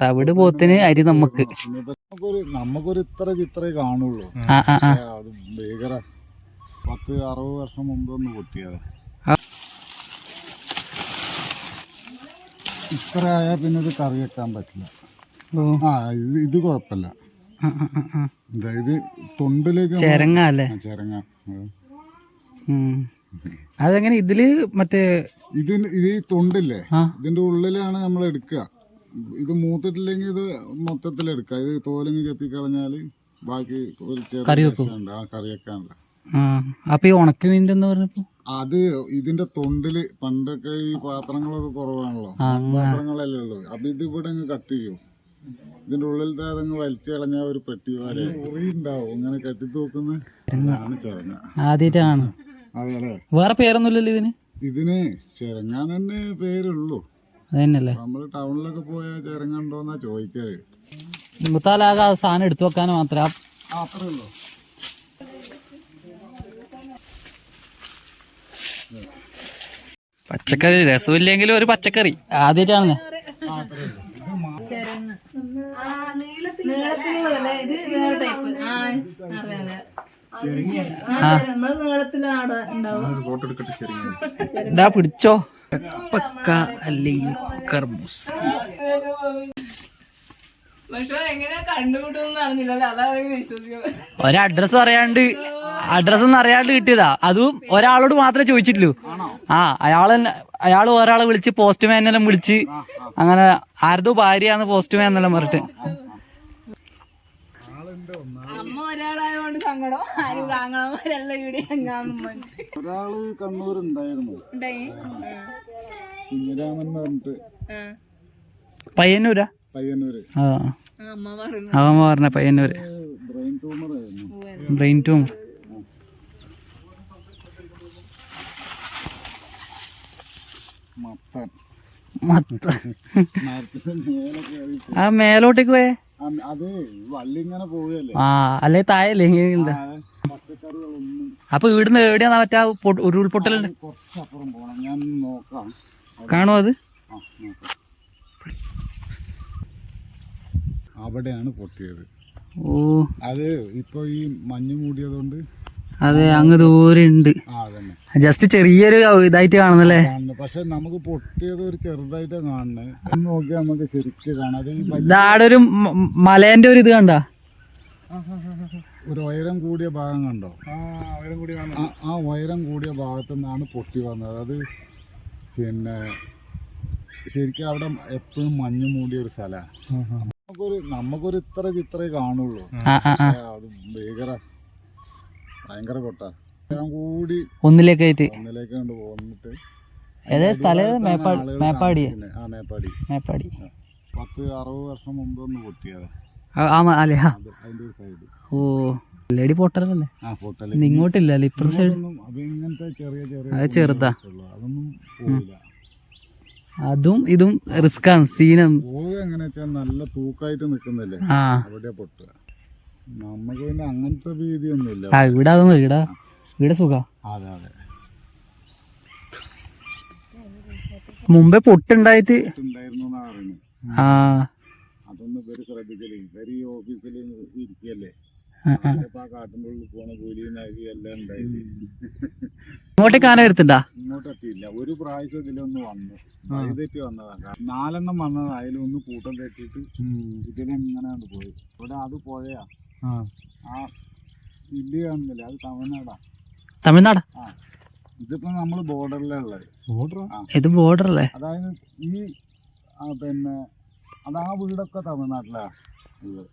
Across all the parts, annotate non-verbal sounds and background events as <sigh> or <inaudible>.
തവിട് പോത്തിന് അരി നമുക്ക്. നമുക്കൊരു നമുക്കൊരു ഇത്ര ചിത്രേ കാണുള്ളൂ. ഭീകര പത്ത് അറുപത് വർഷം മുമ്പ് ഒന്ന് പൊട്ടിയത്. ഇത്ര ആയാൽ പിന്നെ ഇത് കറി വെക്കാൻ പറ്റില്ല. ആ ഇത് കുഴപ്പമില്ല. ആ. അതായത് തൊണ്ടിലേക്ക് ചെരങ്ങ അല്ലേ? ചെരങ്ങ. അതെങ്ങനെ ഇതിൽ മറ്റേ ഇതിന് ഇത് തൊണ്ടില്ലേ? ഇതിന്റെ ഉള്ളിലാണ് നമ്മൾ എടുക്കുക ഇത് മൂത്തിട്ടില്ലെങ്കിൽ ഇത് മൊത്തത്തിൽ എടുക്കുക ഇത് തോലങ്ങി ചെത്തി കളഞ്ഞാൽ ബാക്കി ഒരു കറി ഉണ്ട് ആ കറി വെക്കാനുള്ള. ആ അപ്പൊ ഈ ഉണക്ക എന്ന് പറഞ്ഞപ്പോ? അത് ഇതിന്റെ തൊണ്ടിൽ പണ്ടൊക്കെ ഈ പാത്രങ്ങളൊക്കെ കുറവാണല്ലോ. പാത്രങ്ങളല്ലേ ഉള്ളൂ. അപ്പൊ ഇത് ഇവിടെ അങ്ങ് കട്ട് ചെയ്യും. ഇതിന്റെ ഉള്ളിലത്തെ അതങ്ങ് വലിച്ചു കളഞ്ഞ ഒരു പെട്ടി പോലെ. ഉറി ഉണ്ടാവും. ഇങ്ങനെ കെട്ടി തൂക്കുന്ന ആദ്യമായിട്ടാണ്. അതെ അല്ലേ വേറെ പേരൊന്നുമില്ലല്ലോ ഇതിന്? ഇതിന് ചെരങ്ങാൻ തന്നെ പേരുള്ളൂ. അത് തന്നെയല്ലേ നമ്മൾ ടൗണിലൊക്കെ പോയാൽ ചെരങ്ങ ഉണ്ടോന്നാ ചോദിക്കാറ് മുത്താലാകെ ആ സാധനം എടുത്തു വെക്കാൻ മാത്രം. ആ അത്രേ ഉള്ളൂ. പച്ചക്കറി രസമില്ലെങ്കിലും ഒരു പച്ചക്കറി. ആദ്യമായിട്ടാണ്. നീളത്തിലുള്ളതല്ലേ ഇത് വേറെ ടൈപ്പ്. ആ അറിയാം ഇതാ പിടിച്ചോ. പക്ക അല്ലെങ്കിൽ കർബൂസ് ഒരഡ്രസ് ഒരു അഡ്രസ് ഒന്നും അറിയാണ്ട് കിട്ടിയതാ. അതും ഒരാളോട് മാത്രമേ ചോദിച്ചിട്ടുള്ളൂ. ആ അയാളെ അയാൾ ഒരാളെ വിളിച്ച് പോസ്റ്റ്മാനെല്ലാം വിളിച്ച് അങ്ങനെ ആരതോ ഭാര്യയാന്ന് പോസ്റ്റ്മാൻ എന്നെല്ലാം പറഞ്ഞിട്ട്. അമ്മ ഒരാളായതുകൊണ്ട് സങ്കടം ആരും താങ്കളമാരെല്ലാം ഇവിടെ ഒരാൾ കണ്ണൂരുണ്ടായിരുന്നു. കുഞ്ഞിരാമൻ എന്ന് പറഞ്ഞിട്ട് പയ്യന്നൂരാ? പയ്യന്നൂര്. ആ. അമ്മ പറഞ്ഞു അവൻ പറഞ്ഞ പയ്യന്നൂര്. ബ്രെയിൻ ട്യൂമർ ആയിരുന്നു. Brain tumour. മത്തൻ. മത്ത മരത്തിന്റെ ആ മേലോട്ടേക്ക് പോയേ. അത് വള്ളി ഇങ്ങനെ പോവുകയല്ലേ? ആ അല്ലെ താഴല്ലേ ഇങ്ങനെ ആ, പച്ചക്കറികളൊന്നും അപ്പൊ ഇവിടുന്ന് എവിടെയാ മറ്റേ ആ പൊ- ഉരുൾപൊട്ടലുണ്ട് കുറച്ചപ്പുറം പോണം. ഞാൻ നോക്കാം. കാണുമോ അത്? ആ നോക്കാം. അവിടെയാണ് പൊട്ടിയത്. ഓ. അത് ഇപ്പൊ ഈ മഞ്ഞ് മൂടിയതുകൊണ്ട് അതെ അങ്ങ് ദൂരെ ഉണ്ട്. ജസ്റ്റ് ചെറിയൊരു ഇതായിട്ട് കാണുന്നല്ലേ? പക്ഷെ നമുക്ക് പൊട്ടിയത് ഒരു ചെറുതായിട്ട് കാണുന്നത് നോക്കിയാൽ നമുക്ക് ശരിക്ക് കാണാം. ഒരു മലേന്റെ ഒരു ഇത് കണ്ട? ഒരു ഉയരം കൂടിയ ഭാഗം കണ്ടോ? ആ- ആ ഉയരം കൂടിയ ഭാഗത്തു നിന്നാണ് പൊട്ടി വന്നത്. അത് പിന്നെ ശരിക്കും അവിടെ എപ്പോഴും മഞ്ഞ് മൂടിയ ഒരു സ്ഥലമാണ് നമുക്കൊരു നമുക്കൊരു ഇത്ര ചിത്രേ കാണുള്ളൂ. ഭീകര ഭയങ്കര ഞാൻ കൂടി ഒന്നിലേക്ക് കൊണ്ട് പോന്നിട്ട് ഏതാ സ്ഥലം? ഏതാ? മേപ്പാ- ആളുകൾ മേപ്പാടിയാ? താമസിക്കുന്നെ. ആ മേപ്പാടി. മേപ്പാടി. പത്ത് അറുപത് വർഷം മുമ്പ് ഒന്ന് പൊട്ടിയത്. ഓ ലേഡി പൊട്ടലല്ലേ? ഇങ്ങോട്ടില്ല ഇപ്പുറത്തെ സൈഡ് അത് ചെറുതാ. അതും ഇതും റിസ്ക് ആണ്. സീനും. പോവുക നല്ല തൂക്കായിട്ട് നിൽക്കുന്നില്ലേ ആ. അവിടെ പൊട്ടുക. നമുക്ക് പിന്നെ അങ്ങനത്തെ ഭീതിയൊന്നുമില്ല ആ ഇവിടെ അതൊന്നും ഇവിടെ ഇവിടെ സുഖ. അതെ അതെ. മുമ്പേ പൊട്ടുണ്ടായിട്ട് ആ. അതൊന്നും ഇവർ ശ്രദ്ധിക്കൽ ഇവർ ഈ ഓഫീസിൽ ഇരിക്കല്ലേ? ഇങ്ങോട്ടേക്ക് ആന വരുത്തുണ്ടാ? ഇങ്ങോട്ടെത്തിയില്ല. ഒരു പ്രാവശ്യം ഇതിലൊന്ന് വന്നു. വന്നതാ. നാലെണ്ണം വന്നത്. അതിലൊന്ന് കൂട്ടം തെറ്റിയിട്ട് ഇതിലെങ്ങനെയാണ് പോയി. അവിടെ അത് പോയാ ആ. ഇല്ല് കാണുന്നില്ല അത് തമിഴ്നാടാ. തമിഴ്നാടാ? ഇതിപ്പോ നമ്മൾ ബോർഡറിലുള്ളത് ഇത് ബോർഡർ അല്ലേ അതായത് ഈ പിന്നെ അത് ആ വീടൊക്കെ തമിഴ്നാട്ടിലാ ഉള്ളത്.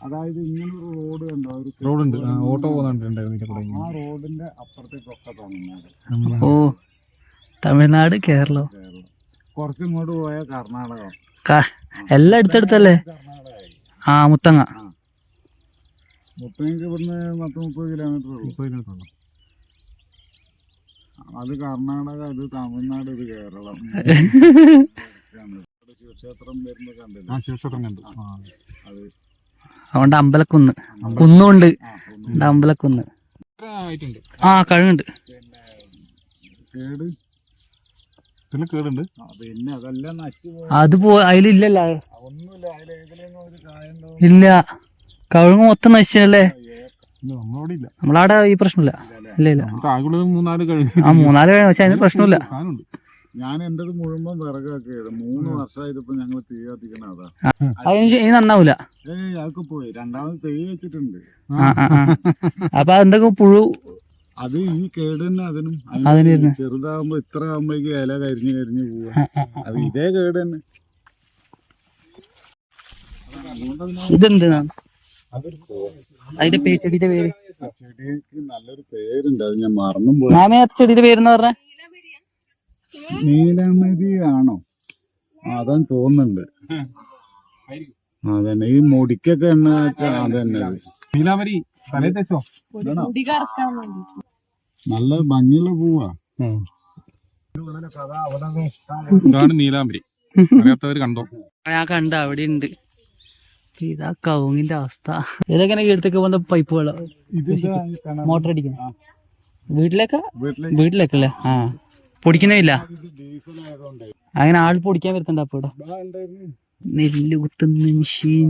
അതായത് ഇങ്ങനെ ഒരു റോഡ് കണ്ടോ? ഒരു റോഡുണ്ട് ഓട്ടോ പോകുന്നുണ്ടായിരുന്നു ആ റോഡിന്റെ അപ്പുറത്തേക്കൊക്കെ തമിഴ്നാട്. ഓ. തമിഴ്നാട് കേരളം. കുറച്ചിങ്ങോട്ട് പോയാൽ കർണാടക. എല്ലാം എടുത്തെടുത്തല്ലേ ആ മുത്തങ്ങ. മുപ്പതിക്ക് ഇവിടുന്ന് പത്ത് മുപ്പത് കിലോമീറ്റർ ഉള്ളൂ. അത് കർണാടക ഇത് തമിഴ്നാട് ഇത് കേരളം. <laughs> ശിവക്ഷേത്രം കണ്ടില്ല? ആ ശിവക്ഷേത്രം കണ്ടു. അത് അതുകൊണ്ട് അമ്പലക്കുന്ന്. കുന്നുണ്ട്. അമ്പലക്കുന്ന്. ആയിട്ടുണ്ട്. ആ കഴുകുണ്ട് പിന്നെ കേട്? പിന്നെ കേടുണ്ട്. ആ, പിന്നെ അതെല്ലാം നശിച്ചു പോയ. അത് പോ അതിലില്ലല്ലോ. ഒന്നുമില്ല. അതിലേതിലൊന്നും ഒരു കായുണ്ടോ ഇല്ല. കവുങ്ങ് മൊത്തം നശിച്ചല്ലേ നമ്മളവിടെ ഈ പ്രശ്നമില്ല. ഇല്ല ഇല്ല. ആ മൂന്നാൽ കഴിഞ്ഞു. ആ മൂന്നാൽ കഴിഞ്ഞ പക്ഷെ അതിന് പ്രശ്നമില്ല. ഞാൻ മുഴുവൻ വിറകാക്കിയത് മൂന്ന് വർഷമായതിപ്പോ ഞങ്ങൾ തീ കത്തിക്കണ അതാ. അതിന് ശ- നന്നാവൂല. ഏയ് അതൊക്കെ പോയി. രണ്ടാമത് തൈ വെച്ചിട്ടുണ്ട്. അപ്പൊ എന്തൊക്കെ പുഴു? അത് ഈ കേട് തന്നെ അതിനും. ചെറുതാകുമ്പോ ഇത്ര ആകുമ്പോഴേക്ക് ഇല കരിഞ്ഞു കരിഞ്ഞു പോവാ. അത് ഇതേ കേട് തന്നെ. ഇതെന്ത് അതൊരു കോ- അതിന്റെ പേ ചെടിയുടെ പേര്? ചെടിക്ക് നല്ലൊരു പേരുണ്ട് അത് ഞാൻ മറന്നു പോയി മാമേ ആ ചെടിയുടെ പേരെന്ന് പറഞ്ഞ? നീലമരി ആണോ അതെന്ന് തോന്നുന്നുണ്ട്. അതന്നെ. ഈ മുടിക്കൊക്കെ എണ്ണ അതന്നെ അത്. നീലാമരി തലേ തെച്ചോ? ഇതാണോ? മുടി കറക്കാൻ വേണ്ടി നല്ല ഭംഗിയുള്ള പൂവാ. ഇതാണ് നീലാമരി അറിയാത്തവര് കണ്ടോ ഞാൻ കണ്ട അവിടെ ഉണ്ട് ഇതാ കവുങ്ങിന്റെ അവസ്ഥ. ഇതൊക്കെ എടുത്തൊക്കെ പോകുന്ന പൈപ്പ് വെള്ളം മോട്ടർ അടിക്കണം വീട്ടിലേക്കാ? വീട്ടിലേക്ക്. വീട്ടിലേക്കല്ലേ? ആ. പൊടിക്കുന്നില്ല അങ്ങനെ ആൾ പൊടിക്കാൻ വരുത്തണ്ട അപ്പൊ ഇവിടെ. നെല്ല് കുത്തുന്ന മെഷീൻ.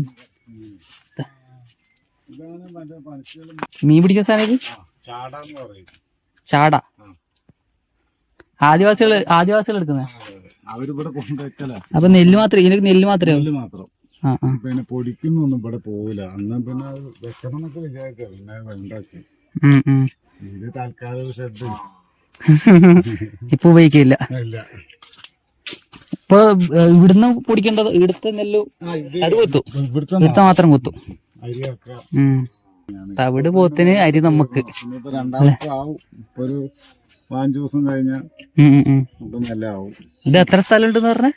മീൻ പിടിക്കുന്ന സാധനം ഇത്? ചാടാന്ന് പറയും. ചാട. ആദിവാസികൾ ആദിവാസികൾ എടുക്കുന്നത് അപ്പൊ നെല്ല് മാത്രമേ ഇതിനൊക്കെ നെല്ല് മാത്രമേ പിന്നെ പൊടിക്കുന്നൊന്നും ഇവിടെ പോവില്ല. അന്ന് പിന്നെ വെക്കണം എന്നൊക്കെ വിചാരിക്കാം പിന്നെ വേണ്ട വെച്ചു. ഉം, ഉം. ഇത് തൽക്കാലം ഷെഡ് <laughs> ഇപ്പൊ ഉപയോഗിക്കില്ല. ഇപ്പൊ ഇവിടുന്ന് പൊടിക്കേണ്ടത് ഇവിടുത്തെ നെല്ല് അത് കൊത്തും. ഇവിടുത്തെ മാത്രം കൊത്തും. തവിട് പോത്തിന് അരി നമുക്ക്. ദിവസം കഴിഞ്ഞാൽ ഇത് എത്ര സ്ഥലം ഉണ്ടെന്ന് പറഞ്ഞേ?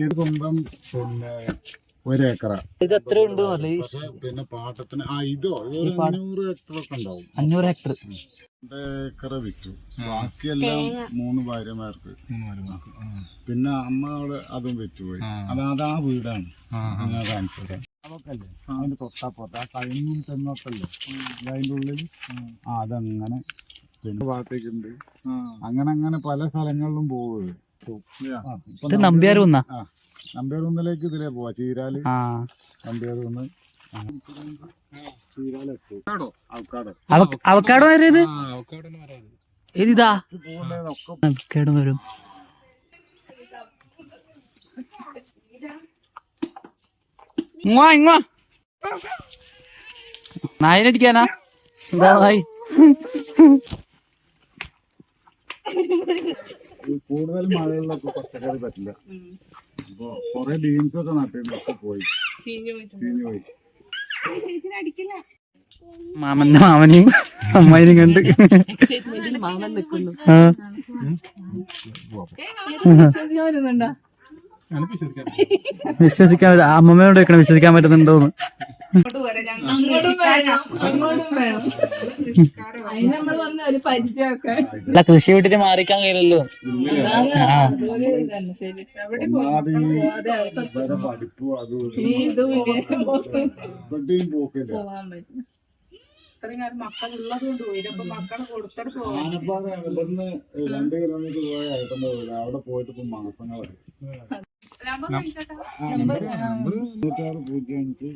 ഇത് സ്വന്തം പിന്നെ ഒരേക്കറ. ഇത് എത്ര ഉണ്ട് പിന്നെ പാട്ടത്തിന് ആ ഇതോ അഞ്ഞൂറ് ഹെക്ടർ ഒക്കെ ഉണ്ടാവും. അഞ്ഞൂറ് ഹെക്ടർ രണ്ട് ഏക്കറ വിറ്റു. ബാക്കിയെല്ലാം മൂന്ന് ഭാര്യമാർക്ക്. പിന്നെ അമ്മ അവൾ അതും വിറ്റുപോയി പോയി. അതാ വീടാണ്. ഞാൻ കാണിച്ചത്. അതൊക്കെയല്ലേ? അതിന്റെ തൊട്ടപ്പുറത്ത് ആ കഴിഞ്ഞും തെങ്ങൊക്കെല്ലേ അതിന്റെ ഉള്ളിൽ? ആ. അതങ്ങനെ പിന്നെ ഭാഗത്തേക്കുണ്ട് അങ്ങനെ അങ്ങനെ പല സ്ഥലങ്ങളിലും പോകുന്നത് ഇത് നമ്പ്യാർ കുന്നാ ഇതിലേ പോവാ ചീരാൽ. ആൾക്കാട്? അവ- അവക്കാടോ വരെ ഇത്? ഏതിതാ? പോകുന്നതൊക്കെ അവക്കാടോ വരും. ഇങ്ങോ ഇങ്ങോ. നായനടിക്കാനാ? എന്താ നായി. കൂടുതൽ മഴയുള്ളപ്പോ പച്ചക്കറി പറ്റില്ല. അപ്പൊ കൊറേ ബീൻസ് ഒക്കെ നട്ടിരുന്നു പോയി. ചീഞ്ഞു പോയി. മാമന്റെ മാമനെയും അമ്മായിനെയും കണ്ട്. വിശ്വസിക്കാൻ പറ്റ- അമ്മമ്മയോട് വെക്കണം വിശ്വസിക്കാൻ പറ്റുന്നുണ്ടോന്ന്. അങ്ങോട്ടും വേണം അങ്ങോട്ടും വേണം. അതിന് നമ്മൾ വന്ന ഒരു അല്ല കൃഷി വിട്ടിട്ട് മാറിക്കാൻ കഴിയില്ലല്ലോ. ശരി ഒന്നാമത് ഈ ഇവരെ പഠിപ്പും അതും ഇതും ഈ ഇത് വിദേശം പോക്കും. ഇവിടെയും പോക്കില്ല പോവാൻ പറ്റും. ഇത്രയും കാലം മക്കളുള്ളത് കൊണ്ട് പോയി. ഇപ്പൊ മക്കളെ കൊടുത്തിട്ട് പോവാൻ ആനപ്പാറ ഇവിടുന്ന് രണ്ട് കിലോമീറ്റർ പോയ വീട് അവിടെ പോയിട്ട് ഇപ്പൊ മാസങ്ങളായി. നൂറ്റാറ് പൂജ്യം അഞ്ച്.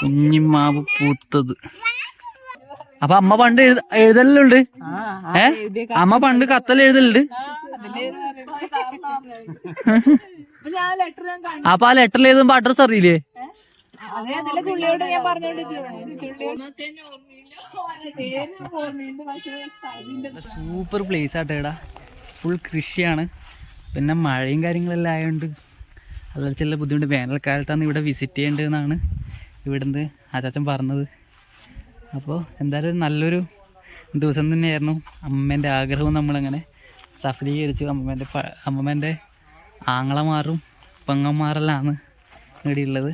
കുഞ്ഞിമാവ് പൂത്തത്. അപ്പൊ അമ്മ പണ്ട് എഴുത എഴുതലുണ്ട്? ഏ? അമ്മ പണ്ട് കത്തൽ എഴുതലുണ്ട്? അപ്പൊ ആ ലെറ്റർ ഞാൻ കണ്ടു. അപ്പൊ ആ ലെറ്ററിൽ എഴുതുമ്പോ അഡ്രസ് അറിയില്ലേ? സൂപ്പർ പ്ലേസ് ആട്ടേടാ ഫുൾ കൃഷിയാണ്. പിന്നെ മഴയും കാര്യങ്ങളെല്ലാം ആയതുകൊണ്ട് അതുപോലെ ചില ബുദ്ധിമുട്ട് വേനൽക്കാലത്താണ് ഇവിടെ വിസിറ്റ് ചെയ്യേണ്ടതെന്നാണ്. ഇവിടുന്ന് അച്ചാച്ചൻ പറഞ്ഞത്. അപ്പോൾ എന്തായാലും നല്ലൊരു ദിവസം തന്നെയായിരുന്നു. അമ്മേന്റെ ആഗ്രഹവും നമ്മളങ്ങനെ സഫലീകരിച്ചു. അമ്മേന്റെ അമ്മമ്മേന്റെ ആങ്ങളമാരും പെങ്ങന്മാരെല്ലാം ആണ് ഇവിടെ ഉള്ളത്